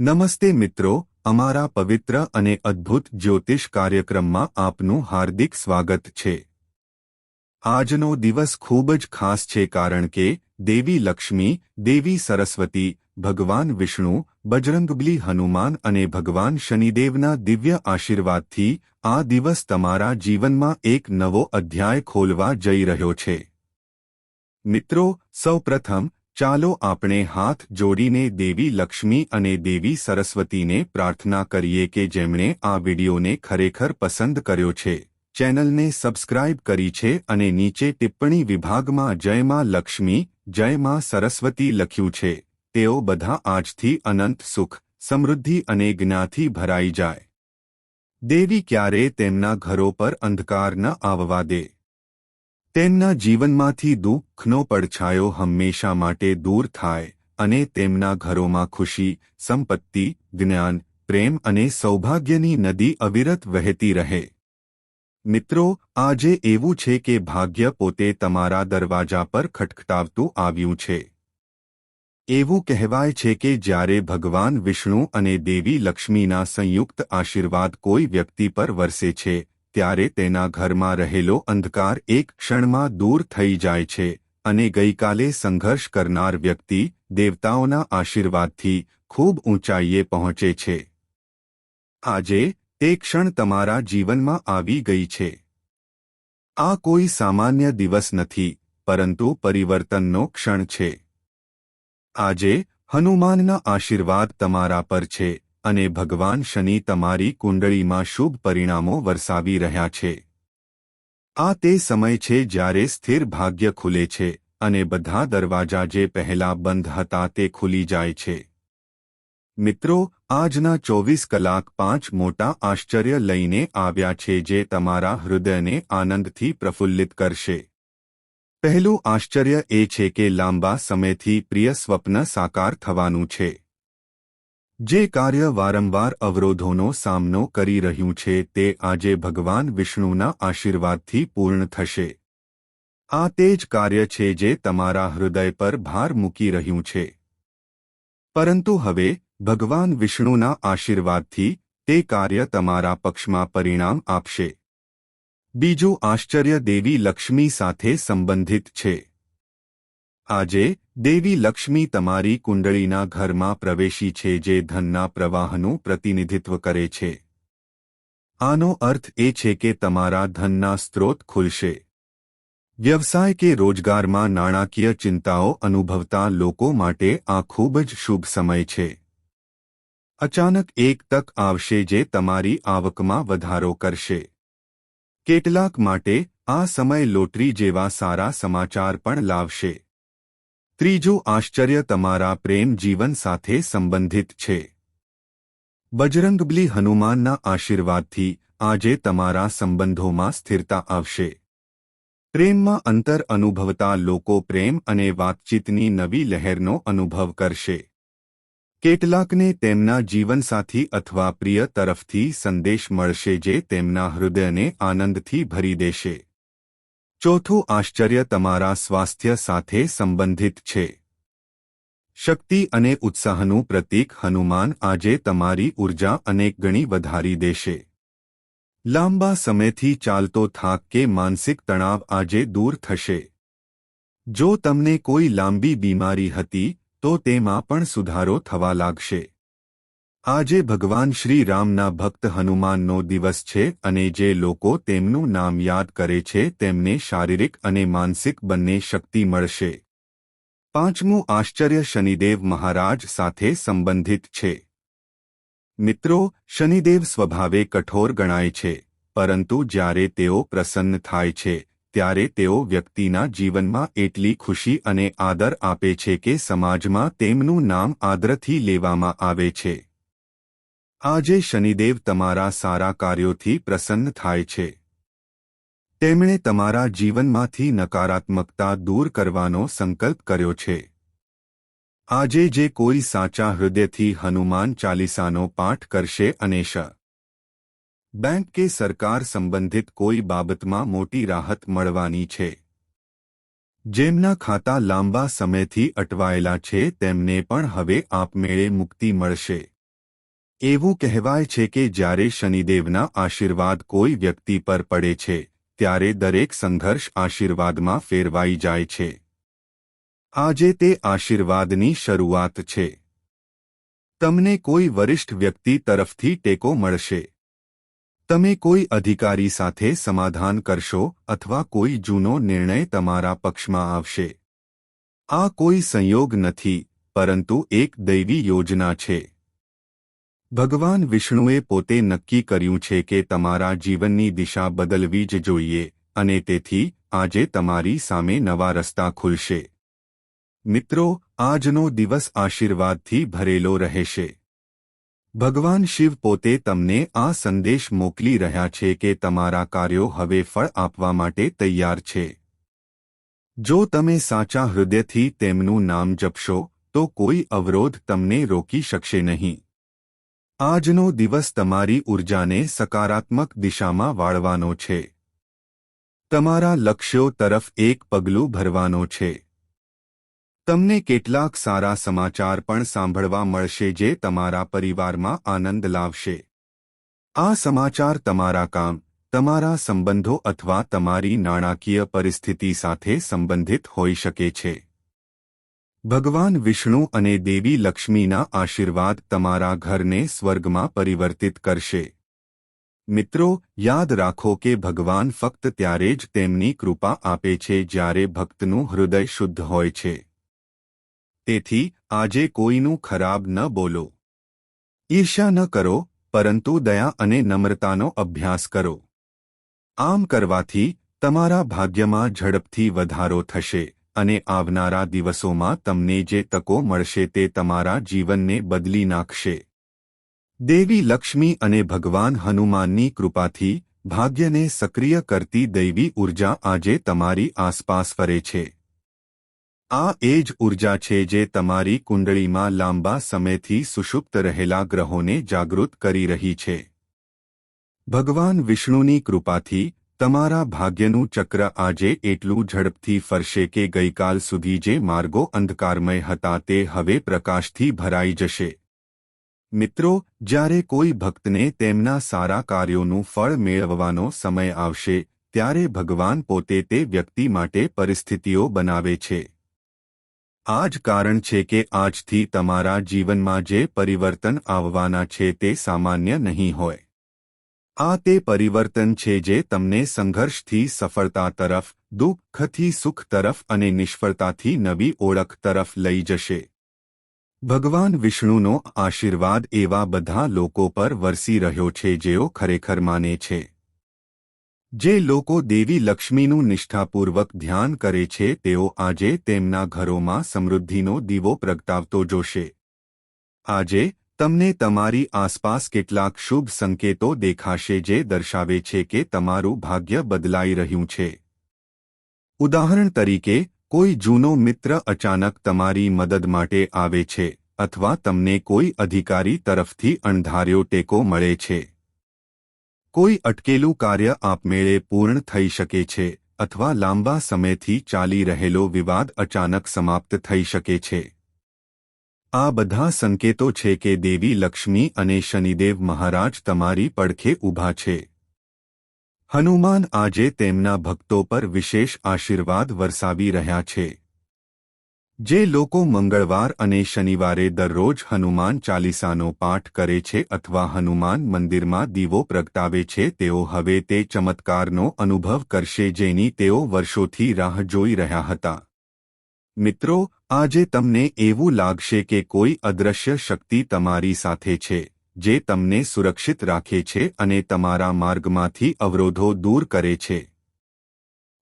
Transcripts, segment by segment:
નમસ્તે મિત્રો, અમારા પવિત્ર અને અદ્ભુત જ્યોતિષ કાર્યક્રમમાં આપનું હાર્દિક સ્વાગત છે. આજનો દિવસ ખૂબ જ ખાસ છે કારણ કે દેવી લક્ષ્મી, દેવી સરસ્વતી, ભગવાન વિષ્ણુ, બજરંગબલી હનુમાન અને ભગવાન શનિદેવના દિવ્ય આશીર્વાદથી આ દિવસ તમારા જીવનમાં એક નવો અધ્યાય ખોલવા જઈ રહ્યો છે. મિત્રો, સૌપ્રથમ ચાલો આપણે હાથ જોડીને દેવી લક્ષ્મી અને દેવી સરસ્વતીને પ્રાર્થના કરીએ કે જેમણે આ વિડીયોને ખરેખર પસંદ કર્યો છે. ચેનલને સબસ્ક્રાઇબ કરી છે અને નીચે ટિપ્પણી વિભાગમાં જય માં લક્ષ્મી, જય માં સરસ્વતી લખ્યું છે. તેઓ બધા આજથી અનંત સુખ, સમૃદ્ધિ અને જ્ઞાથી ભરાઈ જાય. દેવી ક્યારે તેમના ઘરો પર અંધકાર ન આવવા દે. તેમના જીવનમાંથી દુઃખનો પડછાયો હંમેશા માટે દૂર થાય અને તેમના ઘરોમાં ખુશી, સંપત્તિ, જ્ઞાન, પ્રેમ અને સૌભાગ્યની નદી અવિરત વહેતી રહે. મિત્રો, આજે એવું છે કે ભાગ્ય પોતે તમારા દરવાજા પર ખટખટાવતું આવ્યું છે. એવું કહેવાય છે કે જ્યારે ભગવાન વિષ્ણુ અને દેવી લક્ષ્મીના સંયુક્ત આશીર્વાદ કોઈ વ્યક્તિ પર વરસે છે ત્યારે તેના ઘરમાં રહેલો અંધકાર એક ક્ષણમાં દૂર થઈ જાય છે અને ગઈકાલે સંઘર્ષ કરનાર વ્યક્તિ દેવતાઓના આશીર્વાદથી ખૂબ ઊંચાઈએ પહોંચે છે. આજે તે ક્ષણ તમારા જીવનમાં આવી ગઈ છે. આ કોઈ સામાન્ય દિવસ નથી, પરંતુ પરિવર્તનનો ક્ષણ છે. આજે હનુમાનના આશીર્વાદ તમારા પર છે. અને ભગવાન શનિ તમારી કુંડળીમાં શુભ પરિણામો વરસાવી રહ્યા છે. આ તે સમય છે જ્યારે સ્થિર ભાગ્ય ખુલે છે અને બધા દરવાજા જે પહેલા બંધ હતા તે ખુલી જાય છે. મિત્રો, આજના ચોવીસ કલાક પાંચ મોટા આશ્ચર્ય લઈને આવ્યા છે જે તમારા હૃદયને આનંદથી પ્રફુલ્લિત કરશે. પહેલું આશ્ચર્ય એ છે કે લાંબા સમયથી પ્રિય સ્વપ્ન સાકાર થવાનું છે. જે કાર્ય વારંવાર અવરોધોનો સામનો કરી રહ્યું છે તે આજે ભગવાન વિષ્ણુના આશીર્વાદથી પૂર્ણ થશે. આ તે જ કાર્ય છે જે તમારા હૃદય પર ભાર મૂકી રહ્યું છે. પરંતુ હવે, ભગવાન વિષ્ણુના આશીર્વાદથી તે કાર્ય તમારા પક્ષમાં પરિણામ આપશે. બીજું આશ્ચર્ય દેવી લક્ષ્મી સાથે સંબંધિત છે. આજે દેવી લક્ષ્મી તમારી કુંડળીના ઘરમાં પ્રવેશી છે જે ધનના પ્રવાહનું પ્રતિનિધિત્વ કરે છે. આનો અર્થ એ છે કે તમારા ધનના સ્ત્રોત ખુલશે. વ્યવસાય કે રોજગારમાં નાણાકીય ચિંતાઓ અનુભવતા લોકો માટે આ ખૂબ જ શુભ સમય છે. અચાનક એક તક આવશે જે તમારી આવકમાં વધારો કરશે. કેટલાક માટે આ સમય લોટરી જેવા સારા સમાચાર પણ લાવશે. ત્રીજું આશ્ચર્ય તમારા પ્રેમ જીવન સાથે સંબંધિત છે. બજરંગબલી હનુમાનના આશીર્વાદથી આજે તમારા સંબંધોમાં સ્થિરતા આવશે. પ્રેમમાં અંતર અનુભવતા લોકો પ્રેમ અને વાતચીતની નવી લહેરનો અનુભવ કરશે. કેટલાકને તેમના જીવનસાથી અથવા પ્રિય તરફથી સંદેશ મળશે જે તેમના હૃદયને આનંદથી ભરી દેશે. ચોથું આશ્ચર્ય તમારા સ્વાસ્થ્ય સાથે સંબંધિત છે. શક્તિ અને ઉત્સાહનું પ્રતીક હનુમાન આજે તમારી ઊર્જા અનેક ગણી વધારી દેશે. લાંબા સમયથી ચાલતો થાક કે માનસિક તણાવ આજે દૂર થશે. જો તમને કોઈ લાંબી બીમારી હતી, તો તેમાં પણ સુધારો થવા લાગશે. આજે ભગવાન શ્રી રામના ભક્ત હનુમાનનો દિવસ છે અને જે લોકો તેમનું નામ યાદ કરે છે તેમને શારીરિક અને માનસિક બંને શક્તિ મળશે. પાંચમું આશ્ચર્ય શનિદેવ મહારાજ સાથે સંબંધિત છે. મિત્રો, શનિદેવ સ્વભાવે કઠોર ગણાય છે, પરંતુ જ્યારે તેઓ પ્રસન્ન થાય છે, ત્યારે તેઓ વ્યક્તિના જીવનમાં એટલી ખુશી અને આદર આપે છે કે સમાજમાં તેમનું નામ આદરથી લેવામાં આવે છે. આજે શનિદેવ તમારા સારા કાર્યોથી પ્રસન્ન થાય છે. તેમણે તમારા જીવનમાંથી નકારાત્મકતા દૂર કરવાનો સંકલ્પ કર્યો છે. આજે જે કોઈ સાચા હૃદયથી હનુમાન ચાલીસાનો પાઠ કરશે અનેશ બેંક કે સરકાર સંબંધિત કોઈ બાબતમાં મોટી રાહત મળવાની છે. જેમના ખાતા લાંબા સમયથી અટવાયેલા છે તેમને પણ હવે આપમેળે મુક્તિ મળશે. એવું કહેવાય છે કે જ્યારે શનિદેવના આશીર્વાદ કોઈ વ્યક્તિ પર પડે છે, ત્યારે દરેક સંઘર્ષ આશીર્વાદમાં ફેરવાઈ જાય છે. આજે તે આશીર્વાદની શરૂઆત છે. તમને કોઈ વરિષ્ઠ વ્યક્તિ તરફથી ટેકો મળશે. તમે કોઈ અધિકારી સાથે સમાધાન કરશો અથવા કોઈ જૂનો નિર્ણય તમારા પક્ષમાં આવશે. આ કોઈ સંયોગ નથી, પરંતુ એક દૈવી યોજના છે. ભગવાન વિષ્ણુએ પોતે નક્કી કર્યું છે કે તમારા જીવનની દિશા બદલવી જ જોઈએ અને તેથી આજે તમારી સામે નવા રસ્તા ખુલશે. મિત્રો, આજનો દિવસ આશીર્વાદથી ભરેલો રહેશે. ભગવાન શિવ પોતે તમને આ સંદેશ મોકલી રહ્યા છે કે તમારા કાર્યો હવે ફળ આપવા માટે તૈયાર છે. જો તમે સાચા હૃદયથી તેમનું નામ જપશો, તો કોઈ અવરોધ તમને રોકી શકશે નહીં. આજનો દિવસ તમારી ઉર્જાને સકારાત્મક દિશામાં વાળવાનો છે. તમારા લક્ષ્યો તરફ એક પગલું ભરવાનો છે. તમને કેટલાક સારા સમાચાર પણ સાંભળવા મળશે જે તમારા પરિવારમાં આનંદ લાવશે. આ સમાચાર તમારા કામ, તમારા સંબંધો અથવા તમારી નાણાકીય પરિસ્થિતિ સાથે સંબંધિત હોઈ શકે છે. ભગવાન વિષ્ણુ અને દેવી લક્ષ્મીના આશીર્વાદ તમારા ઘરને સ્વર્ગમાં પરિવર્તિત કરશે. મિત્રો, યાદ રાખો કે ભગવાન ફક્ત ત્યારે જ તેમની કૃપા આપે છે જ્યારે ભક્તનું હૃદય શુદ્ધ હોય છે. તેથી, આજે કોઈનું ખરાબ ન બોલો. ઈર્ષ્યા ન કરો, પરંતુ દયા અને નમ્રતાનો અભ્યાસ કરો. આમ કરવાથી તમારા ભાગ્યમાં ઝડપથી વધારો થશે. અને આવનારા દિવસોમાં તમને જે તકો મળશે તે તમારા જીવનને બદલી નાખશે. દેવી લક્ષ્મી અને ભગવાન હનુમાનની કૃપાથી ભાગ્યને સક્રિય કરતી દૈવી ઊર્જા આજે તમારી આસપાસ ફરે છે. આ એ જ ઊર્જા છે જે તમારી કુંડળીમાં લાંબા સમયથી સુષુપ્ત રહેલા ગ્રહોને જાગૃત કરી રહી છે. ભગવાન વિષ્ણુની કૃપાથી તમારા ભાગ્યનું ચક્ર આજે એટલું ઝડપથી ફરશે કે ગઈકાલ સુધી જે માર્ગો અંધકારમય હતા તે હવે પ્રકાશથી ભરાઈ જશે. મિત્રો, જ્યારે કોઈ ભક્તને તેમના સારા કાર્યોનું ફળ મેળવવાનો સમય આવશે, ત્યારે ભગવાન પોતે તે વ્યક્તિ માટે પરિસ્થિતિઓ બનાવે છે. આ જ કારણ છે કે આજથી તમારા જીવનમાં જે પરિવર્તન આવવાના છે તે સામાન્ય નહીં હોય. આ તે પરિવર્તન છે જે તમને સંઘર્ષથી, સફળતા તરફ, દુઃખથી, સુખ તરફ અને નિષ્ફળતાથી નવી ઓળખ તરફ લઈ જશે. ભગવાન વિષ્ણુનો આશીર્વાદ એવા બધા લોકો પર વરસી રહ્યો છે જેઓ ખરેખર માને છે. જે લોકો દેવી લક્ષ્મીનું નિષ્ઠાપૂર્વક ધ્યાન કરે છે, તેઓ આજે તેમના ઘરોમાં સમૃદ્ધિનો દીવો પ્રગટાવતો જોશે. આજે તમને તમારી આસપાસ કેટલાક શુભ સંકેતો દેખાશે જે દર્શાવે છે કે તમારું ભાગ્ય બદલાઈ રહ્યું છે. ઉદાહરણ તરીકે, કોઈ જૂનો મિત્ર અચાનક તમારી મદદ માટે આવે છે, અથવા તમને કોઈ અધિકારી તરફથી અણધાર્યો ટેકો મળે છે. કોઈ અટકેલું કાર્ય આપમેળે પૂર્ણ થઈ શકે છે, અથવા લાંબા સમયથી ચાલી રહેલો વિવાદ અચાનક સમાપ્ત થઈ શકે છે. આ બધા સંકેતો છે કે દેવી લક્ષ્મી અને શનિદેવ મહારાજ તમારી પડખે ઊભા છે. હનુમાન આજે તેમના ભક્તો પર વિશેષ આશીર્વાદ વરસાવી રહ્યા છે. જે લોકો મંગળવાર અને શનિવારે દરરોજ હનુમાન ચાલીસાનો પાઠ કરે છે અથવા હનુમાન મંદિરમાં દીવો પ્રગટાવે છે, તેઓ હવે તે ચમત્કારનો અનુભવ કરશે જેની તેઓ વર્ષોથી રાહ જોઈ રહ્યા હતા. મિત્રો આજે તમને એવું લાગશે કે કોઈ અદ્રશ્ય શક્તિ તમારી સાથે છે, જે તમને સુરક્ષિત રાખે છે અને તમારા માર્ગમાંથી અવરોધો દૂર કરે છે.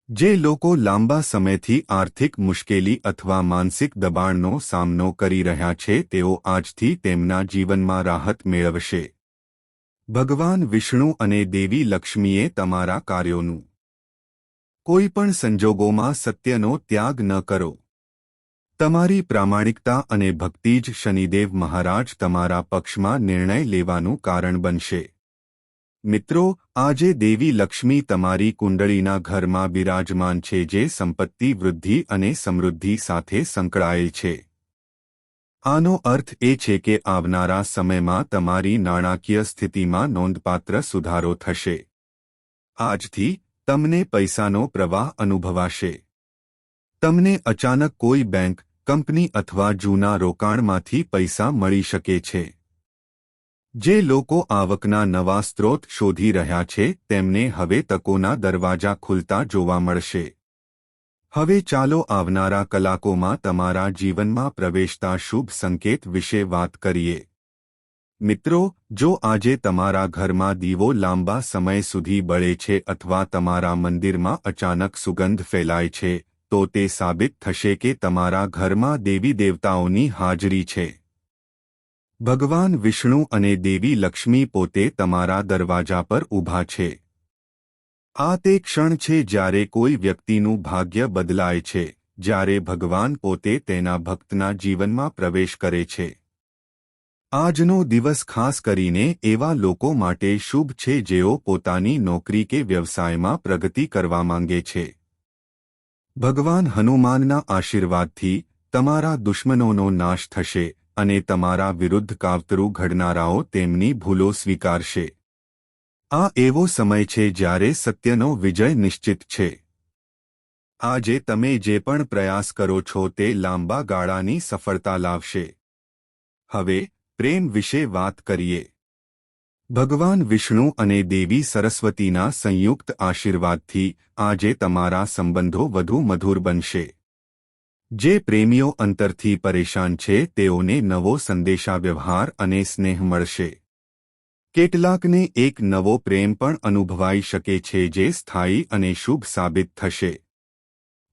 જે લોકો લાંબા સમયથી આર્થિક મુશ્કેલી અથવા માનસિક દબાણનો સામનો કરી રહ્યા છે, તેઓ આજથી તેમના જીવનમાં રાહત મેળવશે. ભગવાન વિષ્ણુ અને દેવી લક્ષ્મીએ તમારા કાર્યોનું કોઈપણ સંજોગોમાં સત્યનો ત્યાગ ન કરો. તમારી પ્રામાણિકતા અને ભક્તિ જ શનિદેવ મહારાજ તમારા પક્ષમાં નિર્ણય લેવાનું કારણ બનશે. મિત્રો, આજે દેવી લક્ષ્મી તમારી કુંડળીના ઘરમાં બિરાજમાન છે જે સંપત્તિ વૃદ્ધિ અને સમૃદ્ધિ સાથે સંકળાયેલ છે. આનો અર્થ એ છે કે આવનારા સમયમાં તમારી નાણાકીય સ્થિતિમાં નોંધપાત્ર સુધારો થશે. આજથી, તમને પૈસાનો પ્રવાહ અનુભવાશે. તમને અચાનક કોઈ બેંક કંપની અથવા જૂના રોકાણમાંથી પૈસા મળી શકે છે. જે લોકો આવકના નવા સ્ત્રોત શોધી રહ્યા છે, તેમને હવે તકોના દરવાજા ખુલતા જોવા મળશે. હવે ચાલો આવનારા કલાકોમાં તમારા જીવનમાં પ્રવેશતા શુભ સંકેત વિશે વાત કરીએ. મિત્રો, જો આજે તમારા ઘરમાં દીવો લાંબા સમય સુધી બળે છે અથવા તમારા મંદિરમાં અચાનક સુગંધ ફેલાય છે તો તે સાબિત થશે કે તમારા ઘરમાં દેવી દેવતાઓની હાજરી છે. ભગવાન વિષ્ણુ અને દેવી લક્ષ્મી પોતે તમારા દરવાજા પર ઊભા છે. આ તે ક્ષણ છે જ્યારે કોઈ વ્યક્તિનું ભાગ્ય બદલાય છે, જ્યારે ભગવાન પોતે તેના ભક્તના જીવનમાં પ્રવેશ કરે છે. આજનો દિવસ ખાસ કરીને એવા લોકો માટે શુભ છે જેઓ પોતાની નોકરી કે વ્યવસાયમાં પ્રગતિ કરવા માંગે છે. ભગવાન હનુમાનના આશીર્વાદથી તમારા દુશ્મનોનો નાશ થશે અને તમારા વિરુદ્ધ કાવતરું ઘડનારાઓ તેમની ભૂલો સ્વીકારશે. આ એવો સમય છે જ્યારે સત્યનો વિજય નિશ્ચિત છે. આજે તમે જે પણ પ્રયાસ કરો છો તે લાંબા ગાળાની સફળતા લાવશે. હવે પ્રેમ વિશે વાત કરીએ. ભગવાન વિષ્ણુ અને દેવી સરસ્વતીના સંયુક્ત આશીર્વાદથી આજે તમારા સંબંધો વધુ મધુર બનશે. જે પ્રેમીઓ અંતરથી પરેશાન છે, તેઓને નવો સંદેશાવ્યવહાર અને સ્નેહ મળશે. કેટલાકને એક નવો પ્રેમ પણ અનુભવાઈ શકે છે, જે સ્થાયી અને શુભ સાબિત થશે.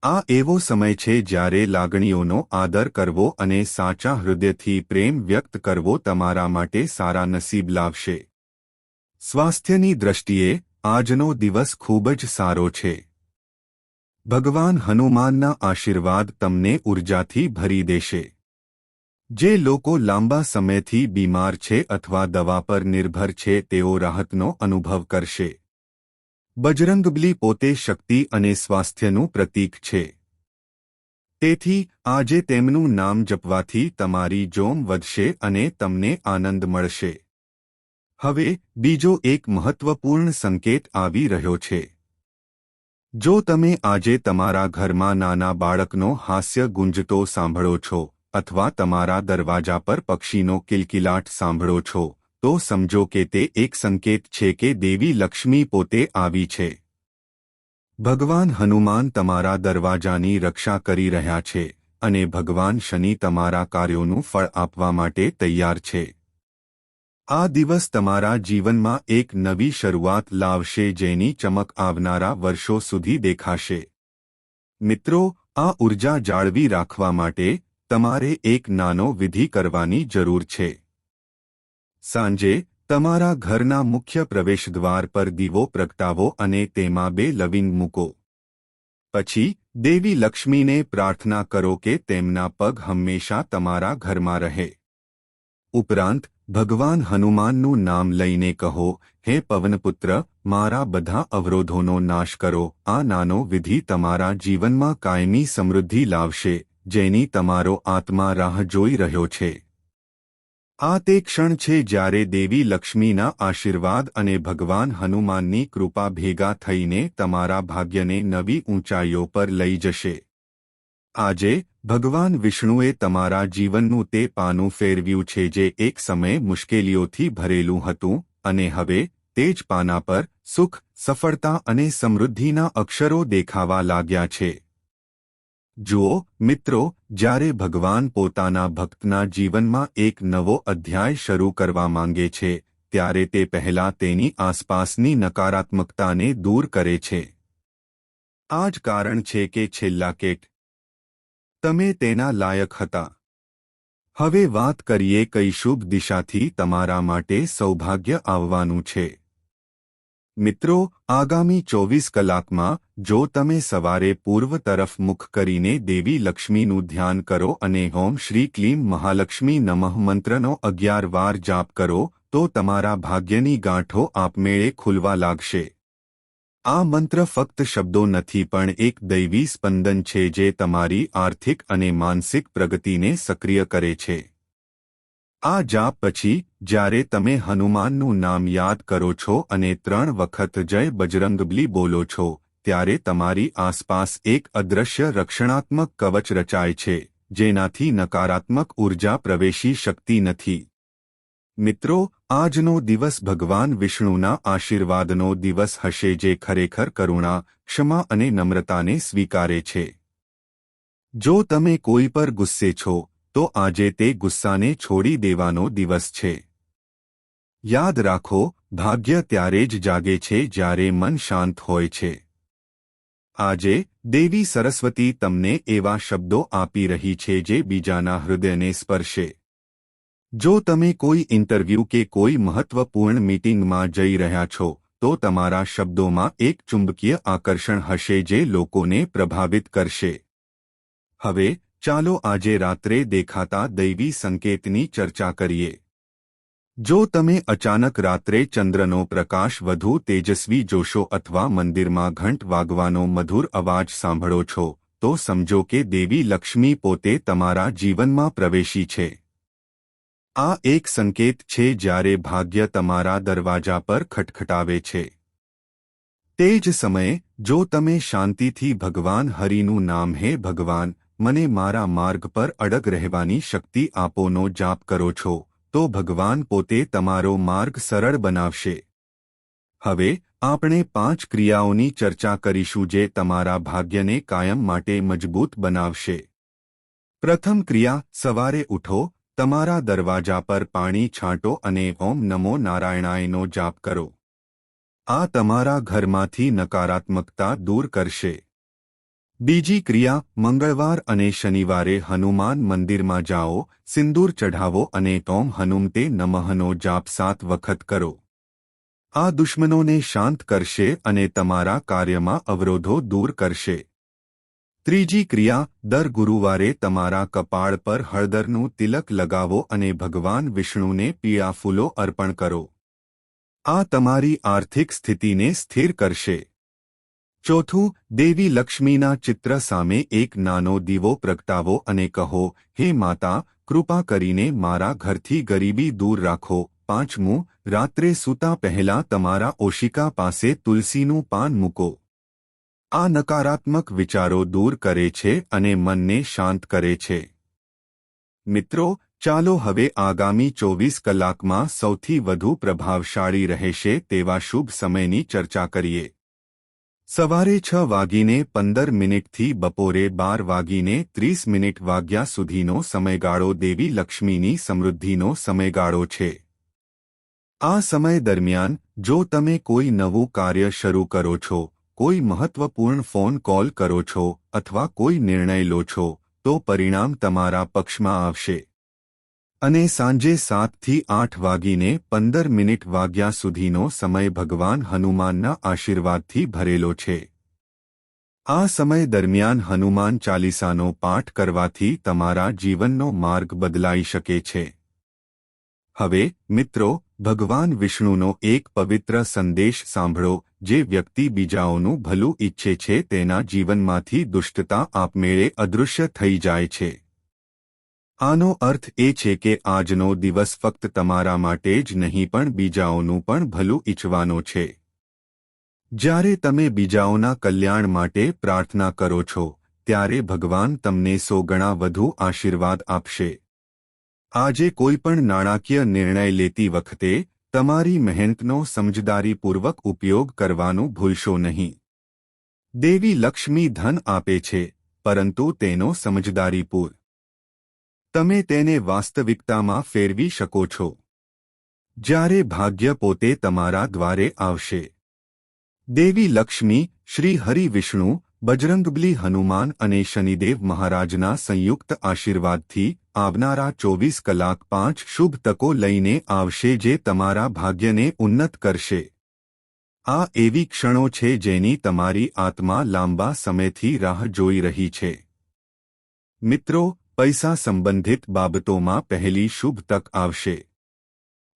આ એવો સમય છે જ્યારે લાગણીઓનો આદર કરવો અને સાચા હૃદયથી પ્રેમ વ્યક્ત કરવો તમારા માટે સારા નસીબ લાવશે. સ્વાસ્થ્યની દ્રષ્ટિએ આજનો દિવસ ખૂબ જ સારો છે. ભગવાન હનુમાનના આશીર્વાદ તમને ઉર્જાથી ભરી દેશે. જે લોકો લાંબા સમયથી બીમાર છે અથવા દવા પર નિર્ભર છે તેઓ રાહતનો અનુભવ કરશે. બજરંગબલી પોતે શક્તિ અને સ્વાસ્થ્યનું પ્રતીક છે. તેથી, આજે તેમનું નામ જપવાથી તમારી જોમ વધશે અને તમને આનંદ મળશે. હવે બીજો એક મહત્વપૂર્ણ સંકેત આવી રહ્યો છે. જો તમે આજે તમારા ઘરમાં નાના બાળકનો હાસ્ય ગુંજતો સાંભળો છો અથવા તમારા દરવાજા પર પક્ષીનો કિલકિલાટ સાંભળો છો, તો સમજો કે તે એક સંકેત છે કે દેવી લક્ષ્મી પોતે આવી છે. ભગવાન હનુમાન તમારા દરવાજાની રક્ષા કરી રહ્યા છે અને ભગવાન શનિ તમારા કાર્યોનું ફળ આપવા માટે તૈયાર છે. આ દિવસ તમારા જીવનમાં એક નવી શરૂઆત લાવશે જેની ચમક આવનારા વર્ષો સુધી દેખાશે. મિત્રો, આ ઊર્જા જાળવી રાખવા માટે તમારે એક નાનો વિધિ કરવાની જરૂર છે. સાંજે તમારા ઘરના મુખ્ય પ્રવેશદ્વાર પર દીવો પ્રગટાવો અને તેમાં બે લવિંગ મૂકો. પછી દેવી લક્ષ્મીને પ્રાર્થના કરો કે તેમના પગ હંમેશા તમારા ઘરમાં રહે. ઉપરાંત ભગવાન હનુમાનનું નામ લઈને કહો, હે પવનપુત્ર, મારા બધા અવરોધોનો નાશ કરો, આ નાનો વિધિ તમારા જીવનમાં કાયમી સમૃદ્ધિ લાવશે, જેની તમારો આત્મા રાહ જોઈ રહ્યો છે. આ તે ક્ષણ છે જ્યારે દેવી લક્ષ્મીના આશીર્વાદ અને ભગવાન હનુમાનની કૃપા ભેગા થઈને તમારા ભાગ્યને નવી ઊંચાઈઓ પર લઈ જશે. આજે, ભગવાન વિષ્ણુએ તમારા જીવનનું તે પાનું ફેરવ્યું છે જે એક સમયે મુશ્કેલીઓથી ભરેલું હતું, અને હવે, તે જ પાના પર સુખ, સફળતા અને સમૃદ્ધિના અક્ષરો દેખાવા લાગ્યા છે. જુઓ, મિત્રો, જ્યારે ભગવાન પોતાના ભક્તના જીવનમાં એક નવો અધ્યાય શરૂ કરવા માંગે છે, ત્યારે તે પહેલા તેની આસપાસની નકારાત્મકતાને દૂર કરે છે. આ જ કારણ છે કે છેલ્લા કેટ તમે તેના લાયક હતા. હવે વાત કરીએ કઈ શુભ દિશાથી તમારા માટે સૌભાગ્ય આવવાનું છે. મિત્રો, આગામી ચોવીસ કલાકમાં જો તમે સવારે પૂર્વ તરફ મુખ કરીને દેવી લક્ષ્મીનું ધ્યાન કરો અને હોમ શ્રી ક્લીમ મહાલક્ષ્મી નમઃ મંત્રનો અગિયાર વાર જાપ કરો, તો તમારા ભાગ્યની ગાંઠો આપમેળે ખુલવા લાગશે. આ મંત્ર ફક્ત શબ્દો નથી પણ એક દૈવી સ્પંદન છે જે તમારી આર્થિક અને માનસિક પ્રગતિને સક્રિય કરે છે. આ જાપ પછી, જ્યારે તમે હનુમાનનું નામ યાદ કરો છો અને ત્રણ વખત જય બજરંગબલી બોલો છો, ત્યારે તમારી આસપાસ એક અદૃશ્ય રક્ષણાત્મક કવચ રચાય છે, જેનાથી નકારાત્મક ઊર્જા પ્રવેશી શકતી નથી. મિત્રો આજનો દિવસ ભગવાન વિષ્ણુના આશીર્વાદનો દિવસ હશે જે ખરેખર કરુણા, ક્ષમા અને નમ્રતાને સ્વીકારે છે. જો તમે કોઈ પર ગુસ્સે છો, તો આજે તે ગુસ્સાને છોડી દેવાનો દિવસ છે. યાદ રાખો, ભાગ્ય ત્યારે જ જાગે છે જ્યારે મન શાંત હોય છે. આજે, દેવી સરસ્વતી તમને એવા શબ્દો આપી રહી છે જે બીજાના હૃદયને સ્પર્શે. જો તમે કોઈ ઇન્ટરવ્યૂ કે કોઈ મહત્વપૂર્ણ મીટિંગમાં જઈ રહ્યા છો, તો તમારા શબ્દોમાં એક ચુંબકીય આકર્ષણ હશે જે લોકોને પ્રભાવિત કરશે. હવે, ચાલો આજે રાત્રે દેખાતા દૈવી સંકેતની ચર્ચા કરીએ. જો તમે અચાનક રાત્રે ચંદ્રનો પ્રકાશ વધુ તેજસ્વી જોશો અથવા મંદિરમાં ઘંટ વાગવાનો મધુર અવાજ સાંભળો છો, તો સમજો કે દેવી લક્ષ્મી પોતે તમારા જીવનમાં પ્રવેશી છે. આ એક સંકેત છે જ્યારે ભાગ્ય તમારા દરવાજા પર ખટખટાવે છે. તે જ સમયે, જો તમે શાંતિથી ભગવાન હરિનું નામ હે ભગવાન, મને મારા માર્ગ પર અડગ રહેવાની શક્તિ આપોનો જાપ કરો છો, તો ભગવાન પોતે તમારો માર્ગ સરળ બનાવશે. હવે, આપણે પાંચ ક્રિયાઓની ચર્ચા કરીશું જે તમારા ભાગ્યને કાયમ માટે મજબૂત બનાવશે. પ્રથમ ક્રિયા, સવારે ઉઠો તમારા દરવાજા પર પાણી છાંટો અને ઓમ નમો નારાયણાયનો જાપ કરો. આ તમારા ઘરમાંથી નકારાત્મકતા દૂર કરશે. બીજી ક્રિયા, મંગળવાર અને શનિવારે હનુમાન મંદિરમાં જાઓ, સિંદૂર ચઢાવો અને ટોમ હનુમતે નમહનો જાપ સાત વખત કરો. આ દુશ્મનોને શાંત કરશે અને તમારા કાર્યમાં અવરોધો દૂર કરશે. ત્રીજી ક્રિયા, દર ગુરુવારે તમારા કપાળ પર હળદરનું તિલક લગાવો અને ભગવાન વિષ્ણુને પીળા ફૂલો અર્પણ કરો. આ તમારી આર્થિક સ્થિતિને સ્થિર કરશે. ચોથું, દેવી લક્ષ્મીના ચિત્ર સામે એક નાનો દીવો પ્રગટાવો અને કહો, હે માતા, કૃપા કરીને મારા ઘરથી ગરીબી દૂર રાખો. પાંચમું, રાત્રે સૂતા પહેલા તમારા ઓશિકા પાસે તુલસીનું પાન મૂકો. આ નકારાત્મક વિચારો દૂર કરે છે અને મનને શાંત કરે છે. મિત્રો, ચાલો હવે આગામી ચોવીસ કલાકમાં સૌથી વધુ પ્રભાવશાળી રહેશે તેવા શુભ સમયની ચર્ચા કરીએ. સવારે છ વાગીને પંદર મિનિટથી બપોરે બાર વાગીને ત્રીસ મિનિટ વાગ્યા સુધીનો સમયગાળો દેવી લક્ષ્મીની સમૃદ્ધિનો સમયગાળો છે. આ સમય દરમિયાન, જો તમે કોઈ નવું કાર્ય શરૂ કરો છો કોઈ મહત્વપૂર્ણ ફોન કોલ કરો છો અથવા કોઈ નિર્ણય લો છો, તો પરિણામ તમારા પક્ષમાં આવશે. અને સાંજે સાતથી આઠ વાગીને પંદર મિનિટ વાગ્યા સુધીનો સમય ભગવાન હનુમાનના આશીર્વાદથી ભરેલો છે. આ સમય દરમિયાન હનુમાન ચાલીસાનો પાઠ કરવાથી તમારા જીવનનો માર્ગ બદલાઈ શકે છે. હવે મિત્રો, ભગવાન વિષ્ણુનો એક પવિત્ર સંદેશ સાંભળો જે વ્યક્તિ બીજાઓનું ભલું ઈચ્છે છે તેના જીવનમાંથી દુષ્ટતા આપમેળે અદૃશ્ય થઈ જાય છે. આનો અર્થ એ છે કે આજનો દિવસ ફક્ત તમારા માટે જ નહીં પણ બીજાઓનું પણ ભલું ઈચ્છવાનો છે. જ્યારે તમે બીજાઓના કલ્યાણ માટે પ્રાર્થના કરો છો, ત્યારે ભગવાન તમને સો ગણા વધુ આશીર્વાદ આપશે. આજે કોઈપણ નાણાકીય નિર્ણય લેતી વખતે તમારી મહેનતનો સમજદારીપૂર્વક ઉપયોગ કરવાનું ભૂલશો નહીં. દેવી લક્ષ્મી ધન આપે છે, પરંતુ તેનો સમજદારીપૂર. તમે તેને વાસ્તવિકતામાં ફેરવી શકો છો. જ્યારે ભાગ્ય પોતે તમારા દ્વારે આવશે. દેવી લક્ષ્મી, શ્રી હરિ વિષ્ણુ, બજરંગબલી હનુમાન અને શનિદેવ મહારાજના સંયુક્ત આશીર્વાદથી આવનારા ચોવીસ કલાક પાંચ શુભ તકો લઈને આવશે જે તમારા ભાગ્યને ઉન્નત કરશે. આ એવી ક્ષણો છે જેની તમારી આત્મા લાંબા સમયથી રાહ જોઈ રહી છે. મિત્રો, પૈસા સંબંધિત બાબતોમાં પહેલી શુભ તક આવશે.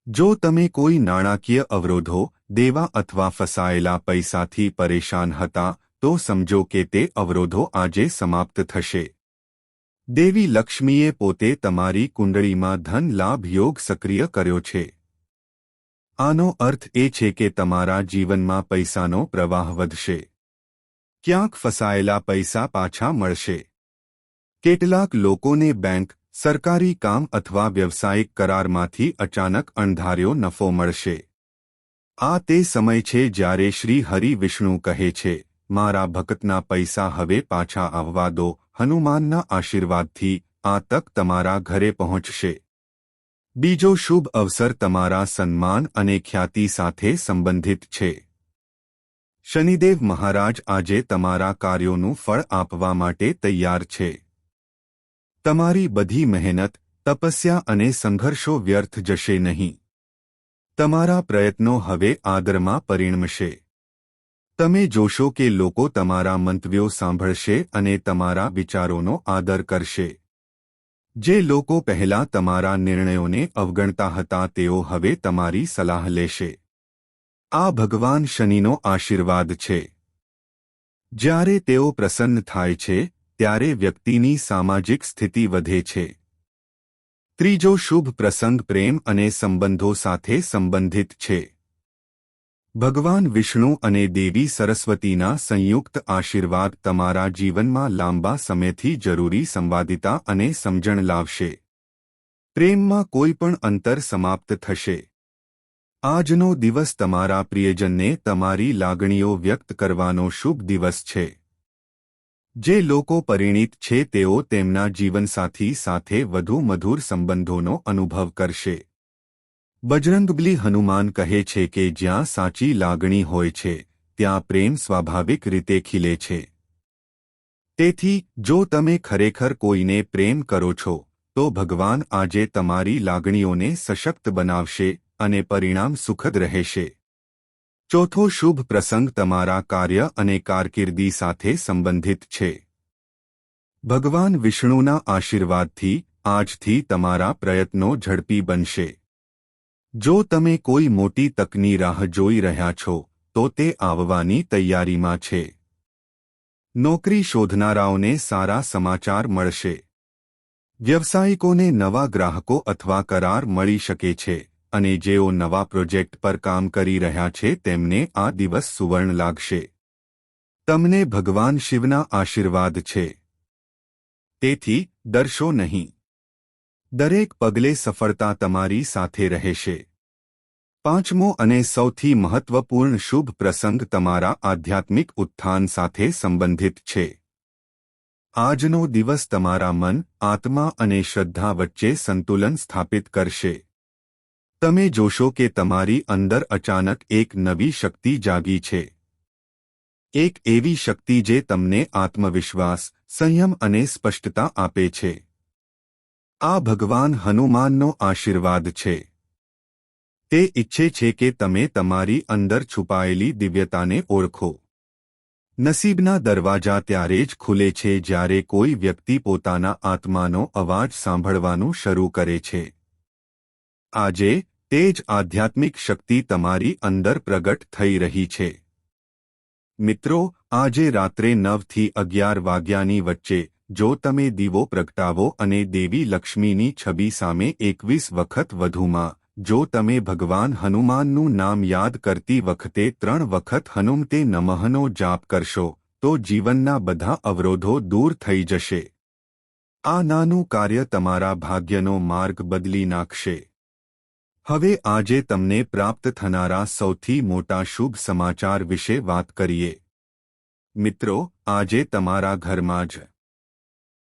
જો તમે કોઈ નાણાકીય અવરોધો, દેવા અથવા ફસાયેલા પૈસાથી પરેશાન હતા, તો સમજો કે તે અવરોધો આજે સમાપ્ત થશે. દેવી લક્ષ્મીએ પોતે તમારી કુંડળીમાં ધન લાભ યોગ સક્રિય કર્યો છે. આનો અર્થ એ છે કે તમારા જીવનમાં પૈસાનો પ્રવાહ વધશે. ક્યાંક ફસાયેલા પૈસા પાછા મળશે. કેટલાક લોકોને બેંક, સરકારી કામ અથવા વ્યવસાયિક કરારમાંથી અચાનક અણધાર્યો નફો મળશે. આ તે સમય છે જ્યારે શ્રી હરિ વિષ્ણુ કહે છે, મારા ભક્તના પૈસા હવે પાછા આવવા દો હનુમાનના આશીર્વાદથી આ તક તમારા ઘરે પહોંચશે. બીજો શુભ અવસર તમારા સન્માન અને ખ્યાતિ સાથે સંબંધિત છે. શનિદેવ મહારાજ આજે તમારા કાર્યોનું ફળ આપવા માટે તૈયાર છે. તમારી બધી મહેનત, તપસ્યા અને સંઘર્ષો વ્યર્થ જશે નહીં. તમારા પ્રયત્નો હવે આદરમાં પરિણમશે. તમે જોશો કે લોકો તમારા મંતવ્યો સાંભળશે અને તમારા વિચારોનો આદર કરશે. જે લોકો પહેલા તમારા નિર્ણયોને અવગણતા હતા તેઓ હવે તમારી સલાહ લેશે. આ ભગવાન શનિનો આશીર્વાદ છે. જ્યારે તેઓ પ્રસન્ન થાય છે, ત્યારે વ્યક્તિની સામાજિક સ્થિતિ વધે છે. ત્રીજો શુભ પ્રસંગ પ્રેમ અને સંબંધો સાથે સંબંધિત છે. ભગવાન વિષ્ણુ અને દેવી સરસ્વતીના સંયુક્ત આશીર્વાદ તમારા જીવનમાં લાંબા સમયથી જરૂરી સંવાદિતા અને સમજણ લાવશે. પ્રેમમાં કોઈ પણ અંતર સમાપ્ત થશે. આજનો દિવસ તમારા પ્રિયજનને તમારી લાગણીઓ વ્યક્ત કરવાનો શુભ દિવસ છે. જે લોકો પરિણીત છે તેઓ તેમના જીવનસાથી સાથે વધુ મધુર સંબંધોનો અનુભવ કરશે. બજરંગબલી હનુમાન કહે છે કે જ્યાં સાચી લાગણી હોય છે, ત્યાં પ્રેમ સ્વાભાવિક રીતે ખીલે છે. તેથી, જો તમે ખરેખર કોઈને પ્રેમ કરો છો, તો ભગવાન આજે તમારી લાગણીઓને સશક્ત બનાવશે અને પરિણામ સુખદ રહેશે. ચોથો શુભ પ્રસંગ તમારા કાર્ય અને કારકિર્દી સાથે સંબંધિત છે. ભગવાન વિષ્ણુના આશીર્વાદથી, આજથી તમારા પ્રયત્નો ઝડપી બનશે. જો તમે કોઈ મોટી તકની રાહ જોઈ રહ્યા છો, તો તે આવવાની તૈયારીમાં છે. નોકરી શોધનારાઓને સારા સમાચાર મળશે. વ્યવસાયિકોને નવા ગ્રાહકો અથવા કરાર મળી શકે છે, અને જેઓ નવા પ્રોજેક્ટ પર કામ કરી રહ્યા છે, તેમને આ દિવસ સુવર્ણ લાગશે. તમને ભગવાન શિવના આશીર્વાદ છે. તેથી, ડરશો નહીં. દરેક પગલે સફળતા તમારી સાથે રહેશે. પાંચમો અને સૌથી મહત્વપૂર્ણ શુભ પ્રસંગ તમારા આધ્યાત્મિક ઉત્થાન સાથે સંબંધિત છે. આજનો દિવસ તમારા મન, આત્મા અને શ્રદ્ધા વચ્ચે સંતુલન સ્થાપિત કરશે. તમે જોશો કે તમારી અંદર અચાનક એક નવી શક્તિ જાગી છે. એક એવી શક્તિ જે તમને આત્મવિશ્વાસ, સંયમ અને સ્પષ્ટતા આપે છે. આ ભગવાન હનુમાનનો આશીર્વાદ છે. તે ઈચ્છે છે કે તમે તમારી અંદર છુપાયેલી દિવ્યતાને ઓળખો. નસીબના દરવાજા ત્યારે જ ખુલે છે જ્યારે કોઈ વ્યક્તિ પોતાના આત્માનો અવાજ સાંભળવાનું શરૂ કરે છે. આજે, તે જ આધ્યાત્મિક શક્તિ તમારી અંદર પ્રગટ થઈ રહી છે. મિત્રો, આજે રાત્રે નવથી અગિયાર વાગ્યાની વચ્ચે જો તમે દીવો પ્રગટાવો અને દેવી લક્ષ્મીની છબી સામે એકવીસ વખત વધુમાં, જો તમે ભગવાન હનુમાનનું નામ યાદ કરતી વખતે ત્રણ વખત હનુમતે નમહનો જાપ કરશો, તો જીવનના બધા અવરોધો દૂર થઈ જશે. આ નાનું કાર્ય તમારા ભાગ્યનો માર્ગ બદલી નાખશે. હવે આજે તમને પ્રાપ્ત થનારા સૌથી મોટા શુભ સમાચાર વિશે વાત કરીએ. મિત્રો, આજે તમારા ઘરમાં જ